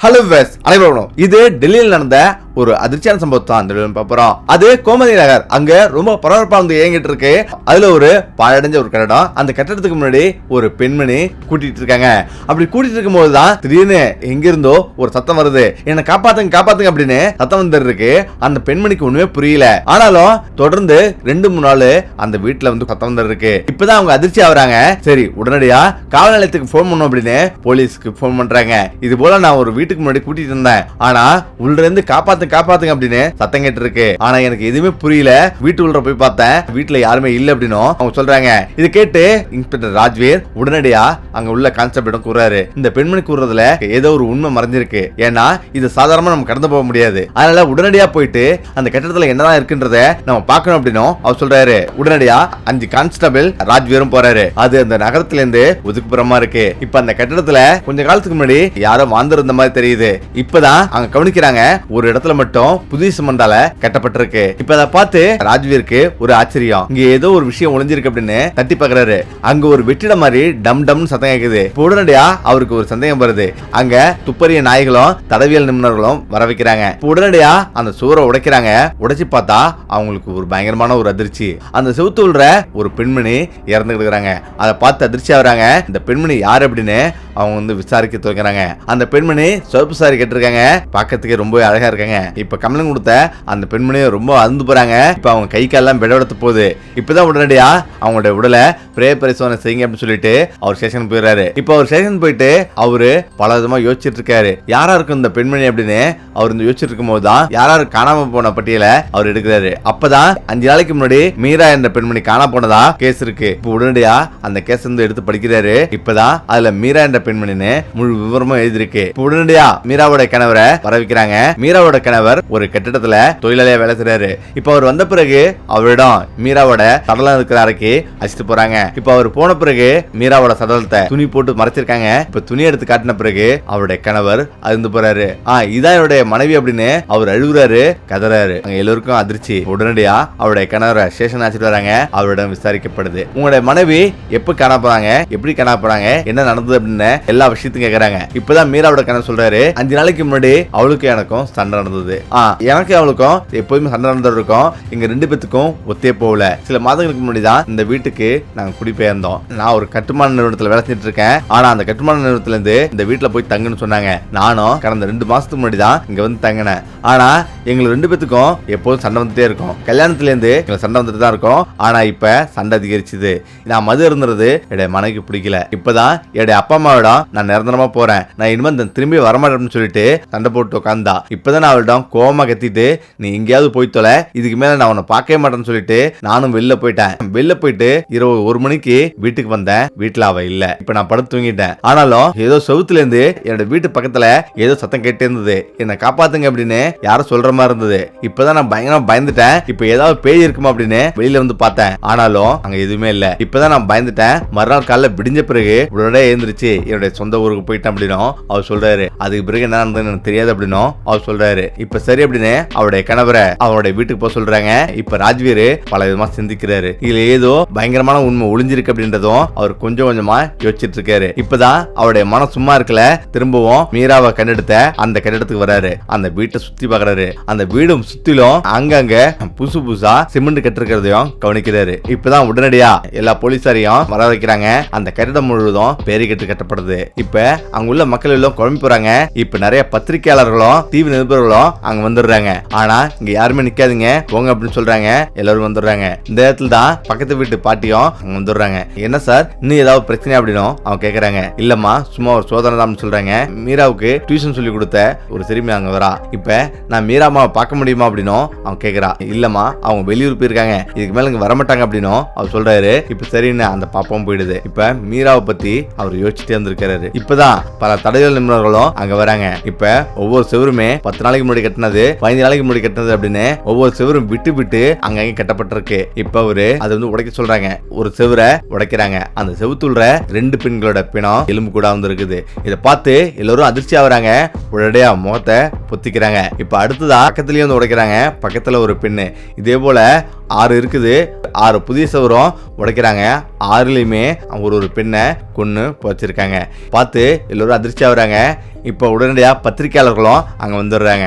Hello வெஸ் அனைவரும் இது டெல்லியில் நடந்த ஒரு அதிர்ச்சியான சம்பவத்தை தான் அந்த வீடியோல பார்க்க அது கோமதி நகர் அங்க ரொம்ப பரபரப்பா வந்து இயங்கிட்டு இருக்கு. அதுல ஒரு பாழடைஞ்ச ஒரு கட்டடம். அந்த கட்டடத்துக்கு முன்னாடி ஒரு பெண்மணி கூட்டிட்டு இருக்காங்க. அப்படி கூட்டிட்டு இருக்கும்போது தான் திடீர்னு எங்கிருந்தோ ஒரு சத்தம் வருது. என்ன காப்பாத்துங்க காப்பாத்துங்க அப்படின்னு சத்தம் வந்துட்டு இருக்கு அந்த பெண்மணிக்கு ஒண்ணுமே புரியல. ஆனாலும் தொடர்ந்து ரெண்டு மூணு நாள் அந்த வீட்டுல வந்து சத்தம் வந்துட்டு இருக்கு இப்பதான் அவங்க அதிர்ச்சி ஆகுறாங்க. சரி உடனடியா காவல் நிலையத்துக்கு ஃபோன் பண்ணும் அப்படின்னு போலீஸ்க்கு ஃபோன் பண்றாங்க. இது போல நான் ஒரு வீட்டுக்கு முன்னாடி கூட்டிட்டு இருந்தேன். ஆனா உள்ள இருந்து காப்பாத்து காப்பாத்துங்க அப்படின்னு சத்தம் கேட்டு இருக்கு ஆனா எனக்கு எதுவுமே புரியல. வீட்டு உள்ள போய் பார்த்தேன். வீட்டுல யாருமே இல்ல அப்படின்னும் அவங்க சொல்றாங்க. இது கேட்டு இன்ஸ்பெக்டர் ராஜ்வீர் உடனடியா அங்க உள்ள கான்ஸ்டபிளிடம் கூறாரு இந்த பெண்மணி கூறுறதுல ஏதோ ஒரு உண்மை மறைஞ்சிருக்கு. ஏன்னா இது சாதாரணமா நம்ம கடந்து போக முடியாது. அதனால உடனடியா போயிட்டு அந்த கட்டடத்துல என்னதான் இருக்குன்றத நம்ம பார்க்கணும் அப்படின்னும் அவர் சொல்றாரு. உடனடியா அஞ்சு கான்ஸ்டபிள் ராஜ்வீரும் போறாரு. அது அந்த நகரத்துல இருந்து ஒதுக்குப்புறமா இருக்கு. இப்ப அந்த கட்டடத்துல கொஞ்ச காலத்துக்கு முன்னாடி யாரோ வாழ்ந்திருந்த மாதிரி தெரியுது. இப்பதான் அங்க கவனிக்கிறாங்க. ஒரு இடத்துல மட்டும் புதிய சிமெண்டால கட்டப்பட்டிருக்கு. இப்ப அதை பார்த்து ராஜ்வீருக்கு ஒரு ஆச்சரியம். இங்க ஏதோ ஒரு விஷயம் ஒளிஞ்சிருக்கு அப்படின்னு தட்டி பாக்குறாரு அங்க ஒரு வெற்றிட மாதிரி டம் டம்னு சத்தம் கேக்குது. உடனடியா அவருக்கு ஒரு சந்தேகம் வருது. அங்க துப்பறிய நாய்களும் தடவியல் நிபுணர்களும் வர வைக்கிறாங்க. உடனடியா அந்த சுவரை உடைக்கிறாங்க. உடைச்சு பார்த்தா அவங்களுக்கு ஒரு பயங்கரமான ஒரு அதிர்ச்சி. அந்த செவுத்து ஒரு பெண்மணி இறந்து கிடக்குறாங்க அதை பார்த்து அதிர்ச்சி ஆகுறாங்க. இந்த பெண்மணி யார் அப்படின்னு அவங்க வந்து விசாரிக்க துவங்குறாங்க அந்த பெண்மணி சிவப்பு சாரி கேட்டிருக்காங்க. பார்க்கறதுக்கே ரொம்ப அழகா இருக்காங்க. இப்ப கமலம் கொடுத்த அந்த பெண்மணியை ரொம்ப அருந்து போறாங்க. இப்ப அவங்க கை காலெல்லாம் விடவெடுத்து போகுது. இப்பதான் உடனடியா அவங்களோட உடலை பிரே பரிசோதனை செய்யுங்க அப்படின்னு சொல்லிட்டு அவர் ஸ்டேஷன் போயிடுறாரு. இப்போ அவர் ஸ்டேஷன் போயிட்டு அவரு பல விதமா யோசிச்சுட்டு இருக்காரு. யாரா இருக்கும் இந்த பெண்மணி அப்படின்னு அவர் இந்த யோசிச்சுட்டு இருக்கும்போது தான் யாராரு காணாம போன பட்டியலை அவர் எடுக்கிறாரு. அப்பதான் அஞ்சு நாளைக்கு முன்னாடி மீரா என்ற பெண்மணி காணாம போனதா கேஸ் இருக்கு. இப்போ உடனடியா அந்த கேஸ் வந்து எடுத்து படிக்கிறாரு. இப்பதான் அதுல மீரா என்ற பெண்மணின்னு முழு விவரமும் எழுதிருக்கு உடனடியா மீராவோட கணவரை வர வைக்கிறாங்க மீராவோட கணவர் ஒரு கட்டிடத்துல தொழிலாளியா வேலை செய்றாரு. இப்போ அவர் வந்த பிறகு அவரிடம் மீராவோட சடலம் இருக்கிற அறைக்கு அழைச்சிட்டு போறாங்க. இப்போ அவர் போன பிறகு மீராவோட சடலத்தை துணி போட்டு மறைச்சிருக்காங்க. இப்ப துணி எடுத்து காட்டின பிறகு அவருடைய கணவர் அருந்து போறாரு. ஆஹ் இதான் என்னுடைய மனைவி அப்படின்னு அவர் அழுகுறாரு கதறாரு. அங்க எல்லோருக்கும் அதிர்ச்சி. உடனடியா அவருடைய கணவரை ஸ்டேஷன் அழைச்சிட்டு வராங்க. அவரிடம் விசாரிக்கப்படுது. உங்களுடைய மனைவி எப்ப காண போறாங்க? எப்படி காண போறாங்க? என்ன நடந்தது அப்படின்னு எல்லா விஷயத்தையும் கேக்குறாங்க. இப்பதான் மீராவோட கண்ணன் சொல்றாரு. அஞ்சு நாளைக்கு முன்னாடி அவளுக்கும் எனக்கும் சண்டை நடந்தது. எனக்கு அவளுக்கும் எப்போதுமே சண்டை நடந்துட்டு இருக்கும். எங்க ரெண்டு பேத்துக்கும் ஒத்தே போகல. சில மாதங்களுக்கு முன்னாடி தான் இந்த வீட்டுக்கு நாங்க குடிபெயர்ந்தோம் நான் ஒரு கட்டுமான நிறுவனத்துல வேலை செஞ்சுட்டு இருக்கேன். ஆனா அந்த கட்டுமான நிறுவனத்துல இருந்து இந்த வீட்டுல போய் தங்குன்னு சொன்னாங்க. நானும் கடந்த ரெண்டு மாசத்துக்கு முன்னாடி தான் இங்க வந்து தங்கினேன். ஆனா எங்களுக்கு ரெண்டு பேத்துக்கும் எப்போதும் சண்டை வந்துட்டே இருக்கும். கல்யாணத்துல இருந்து எங்களுக்கு சண்டை வந்துட்டு தான் இருக்கும். ஆனா இப்ப சண்டை அதிகரிச்சுது. நான் மது இருந்துறது என்னுடைய மனைவிக்கு பிடிக்கல. இப்பதான் என்னுடைய அப்பா அம்மாவிடம் நான் நிரந்தரமா போறேன். நான் இனிமே இந்த திரும்பி வரமாட்டேன்னு சொல்லிட்டு சண்டை போட்டு உட்காந்தா இப்பதான் நான் அவளிடம் கோவமா கத்திட்டு நீ எங்கேயாவது போய் தொலை. இதுக்கு மேல நான் உன்னை பார்க்கவே மாட்டேன்னு சொல்லிட்டு நானும் வெளில போயிட்டேன். வெளில போயிட்டு இரவு ஒரு மணிக்கு வீட்டுக்கு வந்தேன். வீட்டுல அவ இல்ல. இப்ப நான் படுத்து தூங்கிட்டேன். ஆனாலும் ஏதோ செவுத்துல இருந்து என்னோட வீட்டு பக்கத்துல ஏதோ சத்தம் கேட்டே இருந்தது. என்னை காப்பாத்துங்க அப்படின்னு யாரும் சொல்ற மாதிரி இருந்தது. இப்பதான் நான் பயங்கரமா பயந்துட்டேன். இப்ப ஏதாவது பேய் இருக்குமா அப்படின்னு வெளியில வந்து பார்த்தேன். ஆனாலும் அங்க எதுவுமே இல்ல. இப்பதான் நான் பயந்துட்டேன். மறுநாள் காலைல விடிஞ்ச பிறகு உடனே எழுந்திருச்சு என்னுடைய சொந்த ஊருக்கு போயிட்டேன் அப்படின்னும் அவர் சொல்றாரு அதுக்கு பிறகு என்ன நடந்ததுன்னு எனக்கு தெரியாது அப்படின்னும் அவர் சொல்றாரு. இப்ப சரி அப்படின்னு அவருடைய கணவரை அவருடைய வீட்டுக்கு போக சொல்றாங்க. இப்ப ராஜ்வீர் பல விதமா சிந்திக்கிறாரு. இதுல ஏதோ பயங்கரமான உண்மை ஒளிஞ்சிருக்கு அப்படின்றதும் அவர் கொஞ்சம் கொஞ்சமா யோசிச்சுட்டு இருக்காரு. இப்பதான் அவருடைய மனம் சும்மா இருக்கல திரும்பவும் மீராவை கண்டெடுத்த அந்த கட்டிடத்துக்கு வராரு. அந்த வீட்டை சுத்தி பாக்குறாரு. அந்த வீடும் சுத்திலும் அங்கங்க புதுசு புதுசா சிமெண்ட் கட்டிருக்கிறதையும் கவனிக்கிறாரு. இப்பதான் உடனடியா எல்லா போலீசாரையும் வர வைக்கிறாங்க. அந்த கட்டிடம் முழுவதும் பேரிக்கட்டு கட்டப்படுது இப்ப அங்க உள்ள மக்கள் எல்லாம் குழம்பி போறாங்க. இப்ப நிறைய பத்திரிகையாளர்களும் தீவு நிருபர்களும் அங்க வந்துடுறாங்க. ஆனா இங்க யாருமே நிக்காதுங்க. போங்க அப்படின்னு சொல்றாங்க. எல்லாரும் வந்துடுறாங்க. இந்த இடத்துல தான் பக்கத்து வீட்டு பாட்டியும் அங்க வந்துடுறாங்க. என்ன சார்? இன்னும் ஏதாவது பிரச்சனை அப்படின்னும் அவங்க கேக்குறாங்க. இல்லம்மா சும்மா ஒரு சோதனை தான் சொல்றாங்க. மீராவுக்கு டியூஷன் சொல்லி கொடுத்த ஒரு சிறுமி அங்க வரா. இப்ப நான் மீராமாவை பார்க்க முடியுமா அப்படின்னும் அவன் கேக்குறா. இல்லம்மா அவங்க வெளியூர் போயிருக்காங்க. இதுக்கு மேல இங்க வரமாட்டாங்க அப்படின்னும் அவர் சொல்றாரு. இப்ப சரின்னு அந்த பாப்பாவும் போயிடுது. இப்ப மீராவை பத்தி அவர் யோசிச்சுட்டே வந்திருக்காரு இப்பதான் பல தடவியல் நிபுணர்களும் அங்க வராங்க. இப்ப ஒவ்வொரு செவருமே பத்து நாளைக்கு முன்னாடி கட்டினது பதினஞ்சு நாளைக்கு முன்னாடி கட்டினது அப்படின்னு ஒவ்வொரு செவரும் விட்டு விட்டு அங்கங்க கட்டப்பட்டிருக்கு. இப்ப அவரு அதை வந்து உடைக்க சொல்றாங்க. ஒரு செவரை உடைக்கிறாங்க. அந்த செவுத்துள்ள ரெண்டு பெண்களோட பிணம் எலும்பு கூட வந்திருக்குது இதை பார்த்து எல்லாரும் அதிர்ச்சி ஆகுறாங்க. உடனடியா முகத்தை பொத்திக்கிறாங்க. இப்ப அடுத்ததா பக்கத்துலயும் வந்து உடைக்கிறாங்க. பக்கத்துல ஒரு பெண்ணு. இதே போல ஆறு இருக்குது. ஆறு புதிய சவரம் உடைக்கிறாங்க. ஆறுலையுமே ஒரு ஒரு பெண்ணை கொன்று வச்சிருக்காங்க பார்த்து எல்லோரும் அதிர்ச்சி ஆகுறாங்க. இப்போ உடனடியாக பத்திரிக்கையாளர்களும் அங்கே வந்துடுறாங்க.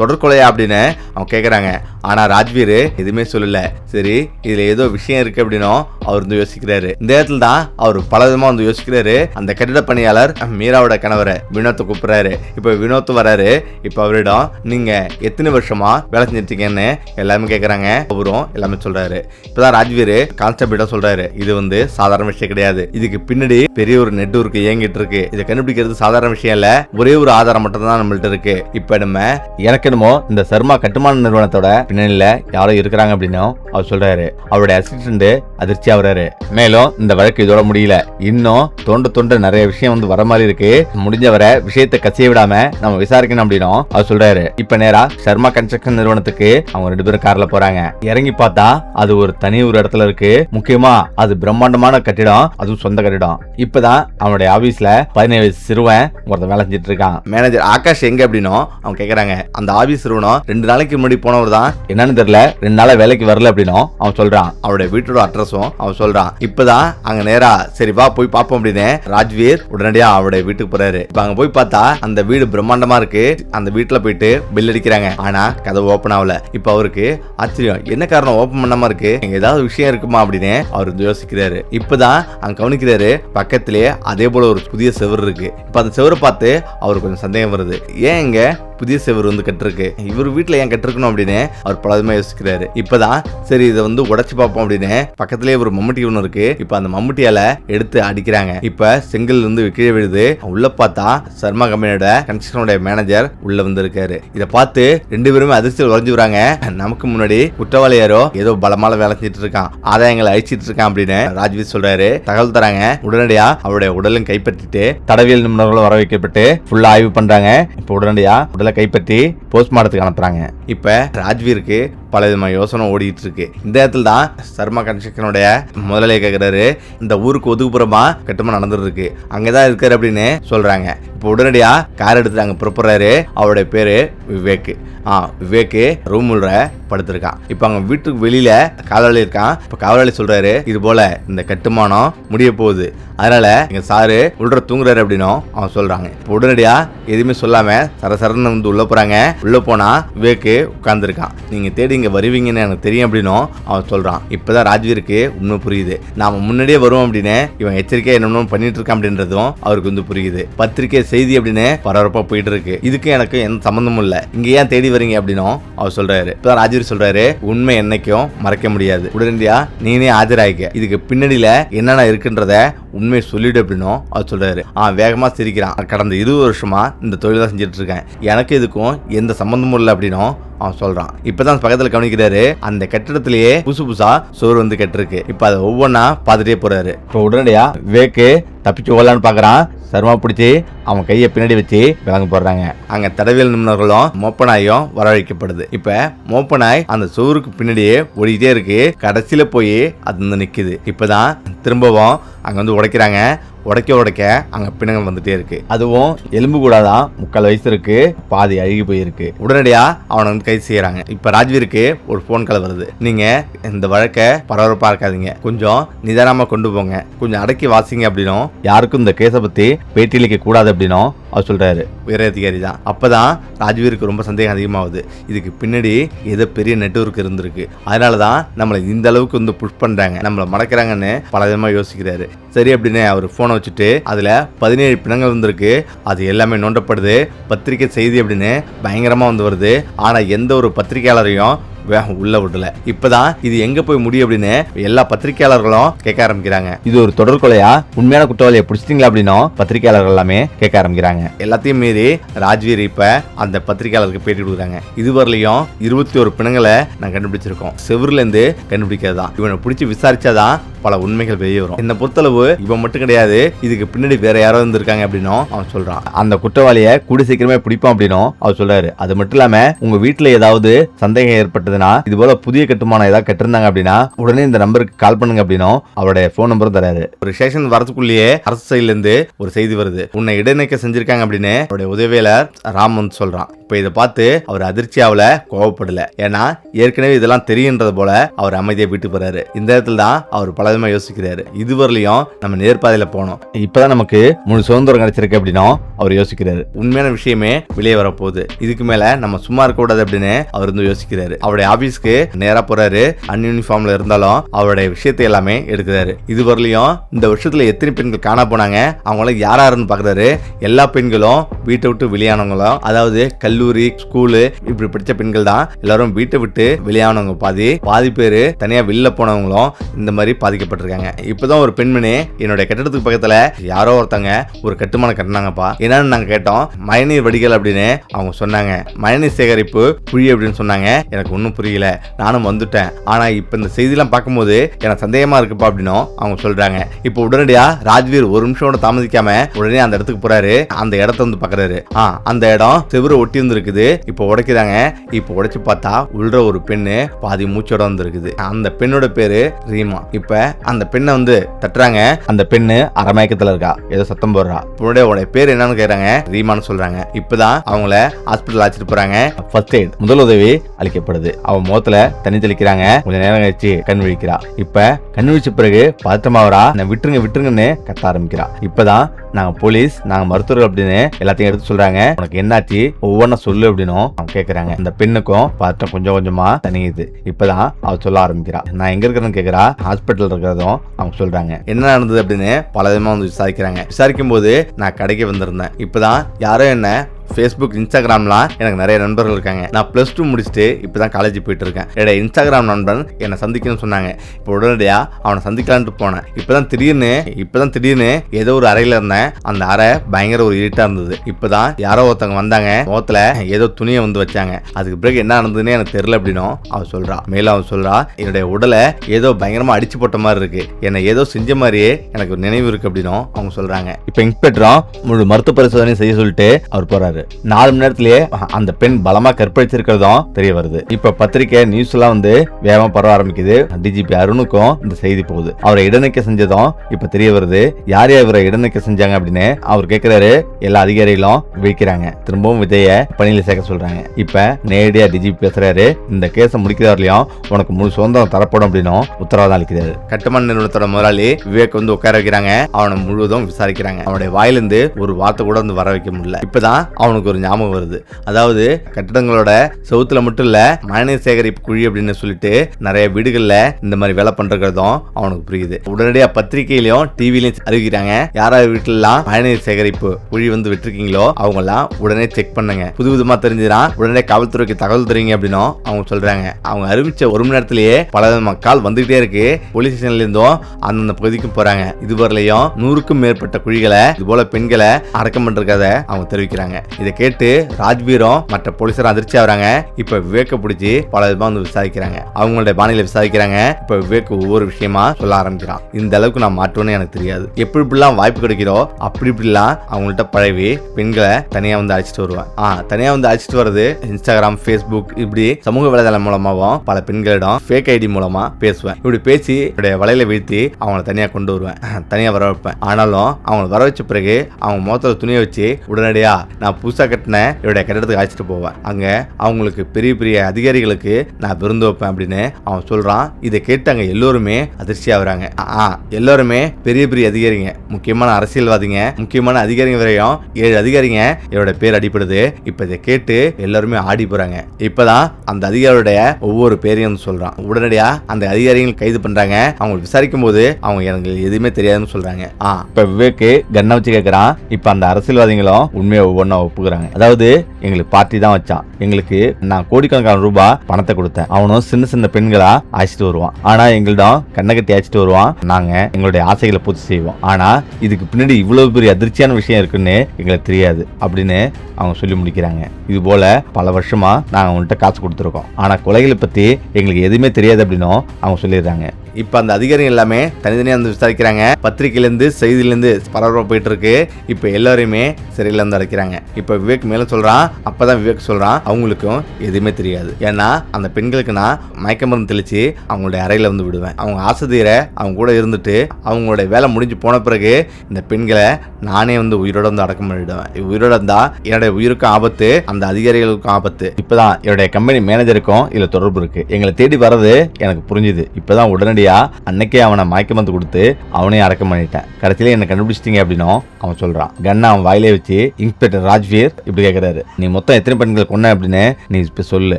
தொடர்கொலையா அப்படின்னு அவங்க கேட்குறாங்க ஆனால் ராஜ்வீர் எதுவுமே சொல்லலை. சரி இதில் ஏதோ விஷயம் இருக்குது அப்படின்னும் அவர் வந்து யோசிக்கிறாரு. இந்த இடத்துல தான் அவர் பல விதமாக வந்து யோசிக்கிறாரு. அந்த கட்டிட பணியாளர் மீராவோட கணவரை வினோத்தை கூப்பிட்றாரு. இப்போ வினோத் வராரு. இப்போ அவரிடம் நீங்கள் எத்தனை வருஷமாக வேலை செஞ்சிருக்கீங்கன்னு எல்லாமே கேட்குறாங்க அவரும் எல்லாமே சொல்கிறாரு இப்போ தான் ராஜ்வீர் கான்ஸ்டபிளிடம் சொல்கிறாரு இது வந்து சாதாரண விஷயம் கிடையாது. இதுக்கு பின்னாடி பெரிய ஒரு நெட்ஒர்க் இயங்கிட்டு இருக்கு. இதை கண்டுபிடிக்கிறது சாதாரண விஷயம் இல்லை. ஒரே ஒரு ஆதாரம் மட்டும் தான் நம்மள்ட்ட இருக்கு. இப்ப நம்ம எனக்கு என்னமோ இந்த சர்மா கட்டுமான நிறுவனத்தோட பின்னணியில யாரோ இருக்கிறாங்க அப்படின்னும் அவர் சொல்றாரு. அவருடைய அசிஸ்டன்ட் அதிர்ச்சி ஆகுறாரு. மேலும் இந்த வழக்கு இதோட முடியல. இன்னும் தோண்ட தோண்ட நிறைய விஷயம் வந்து வர மாதிரி இருக்கு. முடிஞ்ச வரை விஷயத்தை கசிய விடாம நம்ம விசாரிக்கணும் அப்படின்னும் அவர் சொல்றாரு. இப்ப நேரா சர்மா கன்ஸ்ட்ரக்ஷன் நிறுவனத்துக்கு அவங்க ரெண்டு பேரும் கார்ல போறாங்க. இறங்கி பார்த்தா அது ஒரு தனி ஒரு இடத்துல இருக்கு. முக்கியமா அது பிரம்மாண்டமான கட்டிடம் அதுவும் சொந்த கட்டிடம். இப்பதான் அவனுடைய ஆபீஸ்ல பதினேழு வயசு சிறுவன் ஒருத்தன் வேலை செஞ்சுட்டு இருக்கான் மேனேஜர் ஆகாஷ் எங்க அப்படின்னும் அவங்க கேக்குறாங்க அந்த ஆபீஸ் சிறுவனும் ரெண்டு நாளைக்கு முன்னாடி போனவர் தான். என்னன்னு தெரியல ரெண்டு நாளா வேலைக்கு வரல அப்படின்னும் அவன் சொல்றான். அவருடைய வீட்டோட அட்ரஸும் அவன் சொல்றான். இப்பதான் அங்க நேரா சரி வா போய் பார்ப்போம் அப்படின்னு ராஜ்வீர் உடனடியா அவருடைய வீட்டுக்கு போறாரு. இப்ப அங்க போய் பார்த்தா அந்த வீடு பிரம்மாண்டமா இருக்கு. அந்த வீட்டுல போயிட்டு பில் அடிக்கிறாங்க. ஆனா கதவு ஓபன் ஆகல. இப்ப அவருக்கு ஆச்சரியம். என்ன காரணம் ஓபன் பண்ணாம இருக்கு? இங்க ஏதாவது விஷயம் இருக்குமா அப்படின்னு அவர் யோசிக்கிறாரு. இப்பதான் அங்க கவனிக்கிறாரு பக்கத்திலே அதே போல ஒரு புதிய செவர் இருக்கு. இப்ப அந்த செவரை பார்த்து அவருக்கு கொஞ்சம் சந்தேகம் வருது. ஏன் இங்க? புதிய சேவர் வந்து கட்டிருக்கு. இவர் வீட்டில் ஏன் கட்டிருக்கணும் அப்படின்னு அவர் பலதுமே யோசிக்கிறாரு. இப்போதான் சரி இதை வந்து உடைச்சு பார்ப்போம் அப்படின்னு பக்கத்திலேயே ஒரு மம்முட்டி ஒன்று இருக்கு. இப்போ அந்த மம்முட்டியால எடுத்து அடிக்கிறாங்க. இப்போ செங்கல் வந்து கீழே விழுது. உள்ள பார்த்தா சர்மா கம்பெனியோட கன்ஸ்ட்ரக்ஷனோட மேனேஜர் உள்ள வந்திருக்காரு. இதை பார்த்து ரெண்டு பேருமே அதிர்ச்சியில் உறைஞ்சு வராங்க நமக்கு முன்னாடி குற்றவாளி யாரோ ஏதோ பலமால வேலை செஞ்சுட்டு இருக்கான். ஆதாயங்களை அழிச்சிட்டு இருக்கான் அப்படின்னு ராஜ்வீர் சொல்றாரு. தகவல் தராங்க. உடனடியா அவருடைய உடலும் கைப்பற்றிட்டு தடவியல் நிபுணர்களும் வர வைக்கப்பட்டு ஃபுல்லா ஆய்வு பண்றாங்க. இப்போ உடனடியா உடலை கைப்பற்றி போஸ்ட்மார்ட்டத்துக்கு அனுப்புறாங்க. இப்போ ராஜ்வீருக்கு பல விதமான யோசனை ஓடிட்டு இருக்கு இந்த இடத்துல தான் சர்மா கன்ஸ்ட்ரக்ஷனுடைய முதலாளியை கேட்குறாரு இந்த ஊருக்கு ஒதுக்குப்புறமா கட்டுமா நடந்துட்டு இருக்கு அங்கதான் இருக்காரு அப்படின்னு சொல்றாங்க. இப்போ உடனடியா கார் எடுத்துட்டு அங்கே புறப்படுறாரு. அவருடைய பேரு விவேக். ஆ விவேக் ரூம் உள்ள படுத்திருக்கான். இப்போ அவங்க வீட்டுக்கு வெளியில காவலாளி இருக்கான். இப்போ காவலாளி சொல்றாரு இது போல இந்த கட்டுமானம் முடிய போகுது. அதனால எங்க சாரு உள்ள தூங்குறாரு அப்படின்னும் அவன் சொல்றாங்க. இப்போ உடனடியா எதுவுமே சொல்லாம சரசரன்னு வந்து உள்ள போறாங்க. உள்ள போனா விவேக்கு உட்கார்ந்துருக்கான். நீங்க தேடி இங்க வருவீங்கன்னு எனக்கு தெரியும் அப்படின்னும் அவன் சொல்றான். இப்பதான் ராஜ்வீருக்கு உண்மை புரியுது. நாம முன்னாடியே வருவோம் அப்படின்னு இவன் எச்சரிக்கையா என்னென்ன பண்ணிட்டு இருக்கான் அப்படின்றதும் அவருக்கு வந்து புரியுது. பத்திரிக்கை செய்தி அப்படின்னு பரபரப்பா போயிட்டு இருக்கு. இதுக்கு எனக்கு எந்த சம்மந்தமும் இல்ல. இங்க ஏன் தேடி வரீங்க அப்படின்னும் அவர் சொல்றாரு. இப்பதான் ராஜ்வீர் சொல்றாரு. உண்மை என்னைக்கும் மறைக்க முடியாது. உடனடியா நீனே ஆஜராயிக்க. இதுக்கு பின்னணியில என்னென்ன இருக்குன்றத உண்மையை சொல்லிடு அப்படின்னும் அவர் சொல்றாரு. அவன் வேகமா சிரிக்கிறான். கடந்த இருபது வருஷமா இந்த தொழில் தான் செஞ்சுட்டு இருக்கேன். எனக்கு இதுக்கும் எந்த சம்மந்தமும் இல்லை அப்படின்னும் அவன் சொல்றான். இப்பதான் பக்கத்துல கவனிக்கிறாரு. அந்த கட்டிடத்திலேயே புதுசு புதுசா சோறு வந்து கட்டிருக்கு. இப்ப அதை ஒவ்வொன்றா பார்த்துட்டே போறாரு. இப்ப உடனடியா வேக்கு தப்பிச்சு ஓடலான்னு பாக்குறான். சர்மா பிடிச்சி அவன் கையை பின்னாடி வச்சு விலங்கு போடுறாங்க. அங்க தடவியல் நிபுணர்களும் மோப்பனாயும் வரவழைக்கப்படுது. இப்ப மோப்பனாய் அந்த சுவருக்கு பின்னாடியே ஓடிக்கிட்டே இருக்கு. கடைசியில போய் அது வந்து நிக்குது. இப்பதான் திரும்பவும் அங்க வந்து உடைக்கிறாங்க. உடைக்க உடைக்க அங்க பிணங்கள் வந்துட்டே இருக்கு. அதுவும் எலும்பு கூடாதான் முக்கால் வயசு இருக்கு. பாதி அழுகி போயிருக்கு. உடனடியா அவனை வந்து கைது செய்யறாங்க. இப்ப ராஜ்வீருக்கு ஒரு ஃபோன் கால் வருது. நீங்க இந்த வழக்கை பரபரப்பா இருக்காதீங்க கொஞ்சம் நிதானமா கொண்டு போங்க. கொஞ்சம் அடக்கி வாசிங்க அப்படின்னும் யாருக்கும் இந்த கேஸை பத்தி பேட்டியளிக்க கூடாது அப்படின்னும் அவர் சொல்றாரு. உயர் அதிகாரி தான். அப்பதான் ராஜ்வீருக்கு ரொம்ப சந்தேகம் அதிகமாகுது. இதுக்கு பின்னாடி ஏதோ பெரிய நெட்வொர்க் இருந்திருக்கு. அதனால தான் நம்மளை இந்த அளவுக்கு வந்து புஷ் பண்றாங்க. நம்மளை மடக்கிறாங்கன்னு பல விதமா யோசிக்கிறாரு. சரி அப்படின்னு அவர் ஃபோனை வச்சுட்டு அதில் பதினேழு பிணங்கள் வந்திருக்கு. அது எல்லாமே நோண்டப்படுது. பத்திரிக்கை செய்தி அப்படின்னு பயங்கரமாக வந்து வருது. ஆனால் எந்த ஒரு பத்திரிகையாளரையும் வேகம் உள்ள விடல. இப்பதான் இது எங்க போய் முடியும் அப்படின்னு எல்லா பத்திரிகையாளர்களும் கேட்க ஆரம்பிக்கிறாங்க. இது ஒரு தொடர் கொலையா? உண்மையான குற்றவாளியை பிடிச்சிட்டீங்களா அப்படின்னும் பத்திரிகையாளர்கள் எல்லாமே கேட்க ஆரம்பிக்கிறாங்க. எல்லாத்தையும் மீறி ராஜ்வீர் இப்ப அந்த பத்திரிகையாளருக்கு பேட்டி கொடுக்குறாங்க. இதுவரையிலையும் இருபத்தி ஒரு பிணங்களை நான் கண்டுபிடிச்சிருக்கோம். செவுர்ல இருந்து கண்டுபிடிக்கிறது தான் இவனை பிடிச்சி விசாரிச்சாதான் பல உண்மைகள் வெளியே வரும் என்ன பொறுத்தளவு இவன் மட்டும் கிடையாது இதுக்கு பின்னாடி வேற யாரோ இருந்திருக்காங்க அப்படின்னும் அவன் சொல்றான். அந்த குற்றவாளியை கூடி சீக்கிரமே பிடிப்பான் அப்படின்னும் அவர் சொல்றாரு. அது மட்டும் இல்லாம உங்க வீட்டுல ஏதாவது சந்தேகம் ஏற்பட்டது ஏற்பட்டதுன்னா இது போல புதிய கட்டுமானம் ஏதாவது கட்டிருந்தாங்க அப்படின்னா உடனே இந்த நம்பருக்கு கால் பண்ணுங்க அப்படின்னும் அவருடைய போன் நம்பரும் தராரு. ஒரு ஸ்டேஷன் வரதுக்குள்ளேயே அரசு சைட்ல இருந்து ஒரு செய்தி வருது. உன்னை இடைநீக்க செஞ்சிருக்காங்க அப்படின்னு அவருடைய உதவியாளர் ராம் வந்து சொல்றான். இப்ப இதை பார்த்து அவர் அதிர்ச்சியாவில் கோவப்படல. ஏன்னா ஏற்கனவே இதெல்லாம் தெரியுன்றது போல அவர் அமைதியை விட்டு போறாரு. இந்த இடத்துல தான் அவர் பலவிதமா யோசிக்கிறாரு. இதுவரையிலையும் நம்ம நேர்பாதையில போனோம். இப்பதான் நமக்கு முழு சுதந்திரம் கிடைச்சிருக்கு அப்படின்னும் அவர் யோசிக்கிறாரு. உண்மையான விஷயமே வெளியே வரப்போகுது. இதுக்கு மேல நம்ம சும்மா இருக்க கூடாது அப்படின்னு அவர் வந்து யோசிக்கிறாரு. அவருடைய ஆபீஸ்க்கு நேரா போறாரு. அன்யூனிஃபார்ம்ல இருந்தாலும் அவருடைய விஷயத்தை எல்லாமே எடுக்கிறாரு. இதுவரையிலையும் இந்த வருஷத்துல எத்தனை பெண்கள் காணா போனாங்க அவங்கள யாராருன்னு பாக்குறாரு. எல்லா பெண்களும் வீட்டை விட்டு வெளியானவங்களும் அதாவது கல்லூரி ஸ்கூலு இப்படி படிச்ச பெண்கள் தான் எல்லாரும் வீட்டை விட்டு வெளியானவங்க பாதி. பாதி பேர் தனியா வெளில போனவங்களும் இந்த மாதிரி பாதிக்கப்பட்டிருக்காங்க. இப்பதான் ஒரு பெண்மணி என்னுடைய கட்டடத்துக்கு பக்கத்துல யாரோ ஒருத்தங்க ஒரு கட்டுமானம் கட்டினாங்கப்பா. என்னன்னு நாங்க கேட்டோம். மழைநீர் வடிகள் அப்படின்னு அவங்க சொன்னாங்க. மழைநீர் சேகரிப்பு குழி அப்படின்னு சொன்னாங்க. எனக்கு ஒன்றும் புரியல. நானும் வந்துட்டேன். ஆனா இப்ப இந்த செய்திலாம் பார்க்கும்போது எனக்கு சந்தேகமா இருக்குப்பா அப்படின்னும் அவங்க சொல்றாங்க. இப்போ உடனடியா ராஜ்வீர் ஒரு நிமிஷம் கூட தாமதிக்காம உடனே அந்த இடத்துக்கு போறாரு. அந்த இடத்த வந்து பாக்குறாரு. ஆ அந்த இடம் செவுரு ஒட்டி இருந்திருக்குது இப்போ உடைக்கிறாங்க. இப்போ உடைச்சு பார்த்தா உள்ள ஒரு பெண்ணு பாதி மூச்சோட வந்திருக்குது. அந்த பெண்ணோட பேரு ரீமா. இப்ப அந்த பெண்ணை வந்து தட்டுறாங்க. அந்த பெண்ணு அரமயக்கத்துல இருக்கா. ஏதோ சத்தம் போடுறா. உடனே உடைய பேர் என்னன்னு கேக்குறாங்க. ரீமான்னு சொல்றாங்க. இப்பதான் அவங்கள ஹாஸ்பிட்டல் அழைச்சிட்டு போறாங்க. ஃபர்ஸ்ட் எய்ட் முதல் உதவி அளிக்கப்படுது. அவன் முகத்துல தண்ணி தெளிக்கிறாங்க. கொஞ்ச நேரம் கழிச்சு கண் விழிக்கிறா. இப்ப கண் விழிச்ச பிறகு பதட்டமாவரா நான் விட்டுருங்க விட்டுருங்கன்னு கத்த ஆரம்பிக்கிறா. இப்பதான் நாங்க போலீஸ் நாங்க மருத்துவர்கள் அப்படின்னு எல்லாத்தையும் எடுத்து சொல்றாங்க. உனக்கு என்னாச்சு? ஒவ்வொன்றும் சொல்லு அப்படின்னும் அவங்க கேக்குறாங்க. அந்த பெண்ணுக்கும் பதட்டம் கொஞ்சம் கொஞ்சமா தனியுது இப்பதான் அவ சொல்ல ஆரம்பிக்கிறா. நான் எங்க இருக்கிறேன்னு கேக்குறா? ஹாஸ்பிட்டல் இருக்கிறதும் அவங்க சொல்றாங்க. என்ன நடந்தது? அப்படின்னு பல விதமா வந்து விசாரிக்கிறாங்க. விசாரிக்கும் போது நான் கடைக்கு வந்திருந்தேன். இப்பதான் யாரோ என்ன ஃபேஸ்புக் இன்ஸ்டாகிராம்லாம் எனக்கு நிறைய நண்பர்கள் இருக்காங்க. நான் ப்ளஸ் டூ முடிச்சுட்டு இப்போ தான் காலேஜ் போயிட்டு இருக்கேன் என்னோட இன்ஸ்டாகிராம் நண்பன் என்னை சந்திக்கணும்னு சொன்னாங்க. இப்போ உடனடியாக அவனை சந்திக்கலான்ட்டு போனேன். இப்போ தான் திடீர்னு இப்போ தான் திடீர்னு ஏதோ ஒரு அறையில் இருந்தேன். அந்த அறை பயங்கர ஒரு இருட்டாக இருந்தது. இப்போ தான் யாரோ ஒருத்தவங்க வந்தாங்க. முகத்தில் ஏதோ துணியை வந்து வச்சாங்க. அதுக்கு பிறகு என்ன நடந்ததுன்னு எனக்கு தெரியல அப்படின்னும் அவன் சொல்றா. மேலும் அவன் சொல்கிறா என்னுடைய உடலை ஏதோ பயங்கரமாக அடிச்சு போட்ட மாதிரி இருக்கு. என்னை ஏதோ செஞ்ச மாதிரியே எனக்கு நினைவு இருக்கு அப்படின்னும் அவங்க சொல்கிறாங்க இப்போ இன்ஸ்பெக்டரும் முழு மருத்துவ பரிசோதனை செய்ய சொல்லிட்டு அவர் போகிறாரு நாலு மணி நேரத்திலேயே அந்த பெண் பலமா கற்பழிச்சிருக்கிறதும் தெரிய வருது. இப்ப பத்திரிக்கை நியூஸ் எல்லாம் வந்து வேகமா பரவ ஆரம்பிக்குது. டிஜிபி அருணுக்கும் இந்த செய்தி போகுது. அவரை இடைநீக்க செஞ்சதும் இப்ப தெரிய வருது. யார் யார் இவரை இடைநீக்க செஞ்சாங்க அப்படின்னு அவர் கேட்கிறாரு எல்லா அதிகாரிகளும் விழிக்கிறாங்க. திரும்பவும் விஜய பணியில சேர்க்க சொல்றாங்க. இப்ப நேரடியா டிஜிபி பேசுறாரு. இந்த கேஸை முடிக்கிறவர்களையும் உனக்கு முழு சுதந்திரம் தரப்படும் அப்படின்னு உத்தரவாதம் அளிக்கிறாரு. கட்டுமான நிறுவனத்தோட முதலாளி விவேக் வந்து உட்கார வைக்கிறாங்க. அவனை முழுவதும் விசாரிக்கிறாங்க. அவனுடைய வாயிலிருந்து ஒரு வார்த்தை கூட வந்து வர வைக்க முடியல. இப்பதான் அவனுக்கு ஒரு ஞாபகம் வருது. அதாவது கட்டிடங்களோட சவுத்துல மட்டும் இல்ல மழைநீர் சேகரிப்பு குழி அப்படின்னு சொல்லிட்டு நிறைய வீடுகள்ல இந்த மாதிரி வேலை பண்றதும் அவனுக்கு புரியுது. உடனடியா பத்திரிகையிலயும் டிவிலையும் அறிவிக்கிறாங்க. யாராவது வீட்டுலாம் மழைநீர் சேகரிப்பு குழி வந்து விட்டுருக்கீங்களோ அவங்க எல்லாம் உடனே செக் பண்ணுங்க. புது விதமா தெரிஞ்சுனா உடனே காவல்துறைக்கு தகவல் தெரியுங்க அப்படின்னும் அவங்க சொல்றாங்க. அவங்க அறிவிச்ச ஒரு மணி நேரத்திலேயே பல மக்கள் வந்துகிட்டே இருக்கு. போலீஸ் ஸ்டேஷன்ல இருந்தும் அந்தந்த பகுதிக்கும் போறாங்க. இதுவரையிலையும் நூறுக்கும் மேற்பட்ட குழிகளை இது போல பெண்களை அடக்கம் பண்றதை அவங்க தெரிவிக்கிறாங்க. இதை கேட்டு ராஜ்வீரும் மற்ற போலீஸரும் அதிர்ச்சி ஆகுறாங்க. இப்ப விவேக்க பிடிச்சி பல விதமா வந்து விசாரிக்கிறாங்க. அவங்களுடைய பாணியில விசாரிக்கிறாங்க. இப்ப விவேக் ஒவ்வொரு விஷயமா சொல்ல ஆரம்பிக்கிறான். இந்த அளவுக்கு நான் மாற்றுவேன்னு எனக்கு தெரியாது. எப்படி இப்படிலாம் வாய்ப்பு கிடைக்கிறோ அப்படி இப்படிலாம் அவங்கள்ட்ட பழவி பெண்களை தனியா வந்து அழைச்சிட்டு வருவேன். ஆ தனியா வந்து அழைச்சிட்டு வர்றது இன்ஸ்டாகிராம் ஃபேஸ்புக் இப்படி சமூக வலைதளம் மூலமாகவும் பல பெண்களிடம் ஃபேக் ஐடி மூலமா பேசுவேன். இப்படி பேசி என்னுடைய வலையில வீழ்த்தி அவங்கள தனியா கொண்டு வருவேன். தனியா வர வைப்பேன் ஆனாலும் அவங்கள வர வச்ச பிறகு அவங்க முகத்துல துணியை வச்சு உடனடியா நான் புதுசா கட்டின என்னுடைய கட்டிடத்துக்கு அழைச்சிட்டு போவேன் அங்கே அவங்களுக்கு பெரிய பெரிய அதிகாரிகளுக்கு நான் விருந்து வைப்பேன் அப்படின்னு அவன் சொல்கிறான் இதை கேட்டு அங்கே எல்லோருமே அதிர்ச்சியாக வராங்க ஆ எல்லோருமே பெரிய பெரிய அதிகாரிங்க. முக்கியமான அரசியல்வாதிங்க முக்கியமான அதிகாரிங்க வரையும் ஏழு அதிகாரிங்க என்னோட பேர் அடிப்படுது இப்போ இதை கேட்டு எல்லாருமே ஆடி போகிறாங்க இப்போதான் அந்த அதிகாரியோடைய ஒவ்வொரு பேரையும் சொல்கிறான் உடனடியாக அந்த அதிகாரிகள் கைது பண்ணுறாங்க அவங்க விசாரிக்கும் போது அவங்க எனக்கு எதுவுமே தெரியாதுன்னு சொல்கிறாங்க ஆ இப்போ விவேக்கு கண்ணை வச்சு கேட்குறான் இப்போ அந்த அரசியல்வாதிகளும் உண்மையை ஒவ்வொன்றா கொடுக்குறாங்க. அதாவது எங்களுக்கு பார்ட்டி தான் வச்சான். எங்களுக்கு நான் கோடிக்கணக்கான ரூபாய் பணத்தை கொடுத்தேன். அவனும் சின்ன சின்ன பெண்களா அழைச்சிட்டு வருவான். ஆனா எங்களிடம் கண்ணை கட்டி அழைச்சிட்டு வருவான். நாங்க எங்களுடைய ஆசைகளை பூர்த்தி செய்வோம். ஆனா இதுக்கு பின்னாடி இவ்வளவு பெரிய அதிர்ச்சியான விஷயம் இருக்குன்னு எங்களுக்கு தெரியாது அப்படின்னு அவங்க சொல்லி முடிக்கிறாங்க. இது போல பல வருஷமா நாங்க அவங்கள்ட்ட காசு கொடுத்துருக்கோம். ஆனா கொலைகளை பத்தி எங்களுக்கு எதுவுமே தெரியாது அப்படின்னும் அவங்க சொல்லிடுறாங்க. இப்போ அந்த அதிகாரிகள் எல்லாமே தனித்தனியாக வந்து விசாரிக்கிறாங்க. பத்திரிகையிலேருந்து செய்தியிலேருந்து பரபரப்பாக போயிட்டு இருக்கு. இப்போ எல்லாரையுமே சிறையில் வந்து அடைக்கிறாங்க. இப்போ இப்போ விவேக் மேலே சொல்கிறான் அப்போ தான் விவேக் சொல்கிறான் அவங்களுக்கும் எதுவுமே தெரியாது. ஏன்னா அந்த பெண்களுக்கு நான் மயக்க மருந்து தெளித்து அவங்களுடைய அறையில் வந்து விடுவேன். அவங்க ஆசிரியரை அவங்க கூட இருந்துட்டு அவங்களுடைய வேலை முடிஞ்சு போன பிறகு இந்த பெண்களை நானே வந்து உயிரோட வந்து அடக்கம் பண்ணிடுவேன். உயிரோட இருந்தால் என்னுடைய உயிருக்கும் ஆபத்து அந்த அதிகாரிகளுக்கும் ஆபத்து. இப்போதான் என்னுடைய கம்பெனி மேனேஜருக்கும் இதில் தொடர்பு இருக்குது எங்களை தேடி வர்றது எனக்கு புரிஞ்சுது. இப்போதான் உடனடியாக அன்னைக்கே அவனை மயக்க மருந்து கொடுத்து அவனையும் அடக்கம் பண்ணிட்டேன். கடைசியில் என்னை கண்டுபிடிச்சிட்டிங்க அப்படின்னும் அவன் சொல்கிறான் கண்ணை அவன் வாயிலே வச்சு இன்ஸ்பெக்டர் ராஜ்வீர் இப்படி கேட்குறாரு நீ மொத்தம் எத்தனை பெண்கள் கொன்ன அப்படின்னு நீ இப்ப சொல்லு.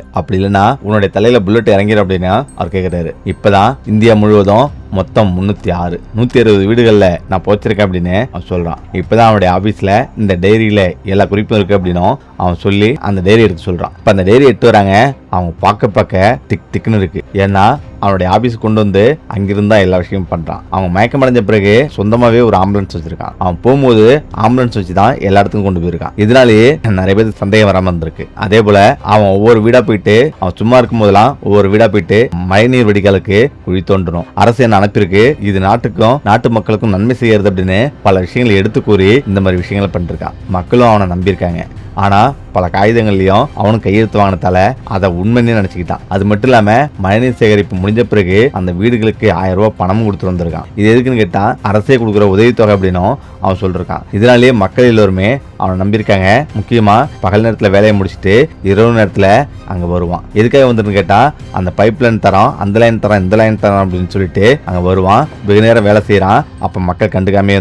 அப்படி இல்லைன்னா உன்னுடைய தலையில புல்லட் இறங்கிடும் அப்படின்னா அவர் கேட்குறாரு இப்பதான் இந்தியா முழுவதும் மொத்தம் முன்னூத்தி ஆறு. நூத்தி அறுபது வீடுகளில் நான் போச்சிருக்கேன் அப்படின்னு அவன் சொல்றான். இப்பதான் அவனுடைய ஆபீஸ்ல இந்த டைரியில எல்லா குறிப்பும் இருக்கு அப்படின்னும் அவன் சொல்லி அந்த டைரி எடுத்து சொல்றான். இப்ப அந்த டைரி எடுத்து வராங்க அவங்க பார்க்க பார்க்க திக் திக்குன்னு இருக்கு. ஏன்னா அவனுடைய ஆபீஸ் கொண்டு வந்து அங்கிருந்தா எல்லா விஷயமும் பண்றான். அவன் மயக்கம் அடைஞ்ச பிறகு சொந்தமாவே ஒரு ஆம்புலன்ஸ் வச்சிருக்கான். அவன் போகும்போது ஆம்புலன்ஸ் வச்சு தான் எல்லா இடத்துக்கும் கொண்டு போயிருக்கான். இதனாலேயே நிறைய பேருக்கு சந்தேகம் வராம இருந்திருக்கு. அதே போல அவன் ஒவ்வொரு வீடா போயிட்டு அவன் சும்மா இருக்கும் போதெல்லாம் ஒவ்வொரு வீடா போயிட்டு மழைநீர் வடிகாலுக்கு குழி தோன்றணும் அரசு என்ன அனுப்பியிருக்கு இது நாட்டுக்கும் நாட்டு மக்களுக்கும் நன்மை செய்யறது அப்படின்னு பல விஷயங்களை எடுத்து கூறி இந்த மாதிரி விஷயங்களை பண்ணிருக்கான் மக்களும் அவனை நம்பியிருக்காங்க. ஆனா பல காகிதங்கள்லயும் அவனும் கையெழுத்து வாங்கினதால அதை உண்மைன்னு நினைச்சுக்கிட்டான். அது மட்டும் இல்லாம மழைநீர் சேகரிப்பு முடிஞ்ச பிறகு அந்த வீடுகளுக்கு ஆயிரம் ரூபாய் பணமும் கொடுத்து வந்திருக்கான். இது எதுக்குன்னு கேட்டா அரசே கொடுக்குற உதவித்தொகை அப்படின்னும் அவன் சொல்லியிருக்கான் இதனாலேயே மக்கள் எல்லோருமே அவனை நம்பியிருக்காங்க. முக்கியமா பகல் நேரத்துல வேலையை முடிச்சுட்டு இரவு நேரத்துல அங்க வருவான். எதுக்காக வந்துன்னு கேட்டா அந்த பைப் லைன் தரோம் அந்த லைன் தரோம் இந்த லைன் தரோம் அப்படின்னு சொல்லிட்டு அங்கே வருவான் வெகு நேரம் வேலை செய்கிறான் அப்போ மக்கள் கண்டுக்காமே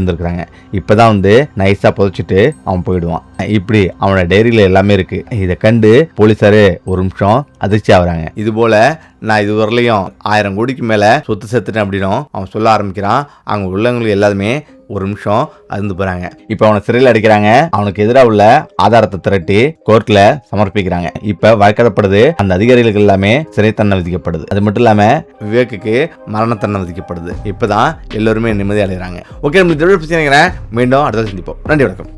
இப்போ தான் வந்து நைஸாக புதைச்சிட்டு அவன் போயிடுவான். இப்படி அவனோட டைரியில எல்லாமே இருக்கு. இதை கண்டு போலீஸாரு ஒரு நிமிஷம் அதிர்ச்சி ஆகுறாங்க. இது போல நான் இது வரலையும் ஆயிரம் கோடிக்கு மேல சொத்து சேர்த்துட்டேன் அப்படின்னும் அவன் சொல்ல ஆரம்பிக்கிறான். அங்க உள்ளவங்களுக்கு எல்லாருமே ஒரு நிமிஷம் அருந்து போறாங்க. இப்ப அவனை சிறையில் அடிக்கிறாங்க. அவனுக்கு எதிராக உள்ள ஆதாரத்தை திரட்டி கோர்ட்ல சமர்ப்பிக்கிறாங்க. இப்ப வழக்கப்படுது அந்த அதிகாரிகளுக்கு எல்லாமே சிறை தண்டனை விதிக்கப்படுது. அது மட்டும் இல்லாம விவேக்குக்கு மரண தண்டனை விதிக்கப்படுது. இப்பதான் எல்லோருமே நிம்மதி அடைகிறாங்க. ஓகே நம்மளுக்கு பிரச்சனை மீண்டும் அடுத்த சந்திப்போம். நன்றி வணக்கம்.